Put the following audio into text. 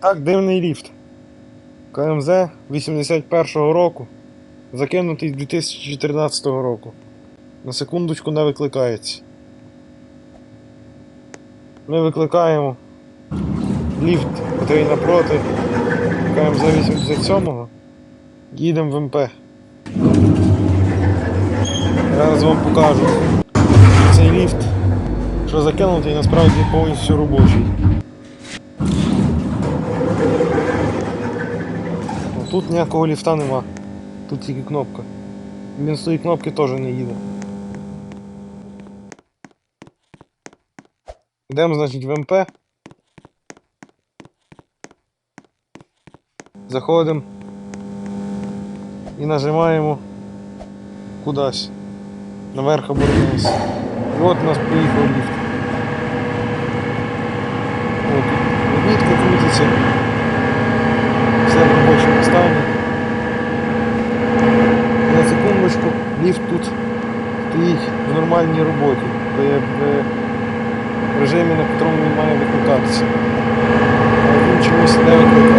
Так, дивний ліфт. КМЗ 81-го року. Закинутий 2014 року. На секундочку не викликається. Ми викликаємо ліфт, який напроти КМЗ 87-го. Їдемо в МП. Зараз вам покажу. Цей ліфт, що закинутий, насправді повністю робочий. Тут ніякого ліфта нема. Тут тільки кнопка. Він з тої кнопки теж не їде. Йдемо, значить, в МП. Заходимо і нажимаємо кудись. Наверх або от нас поїхав ліфт. От, крутиться. Все в ліфт тут стоїть в нормальній роботі, в режимі, на котрому він має викликатися. Він чомусь не викликає.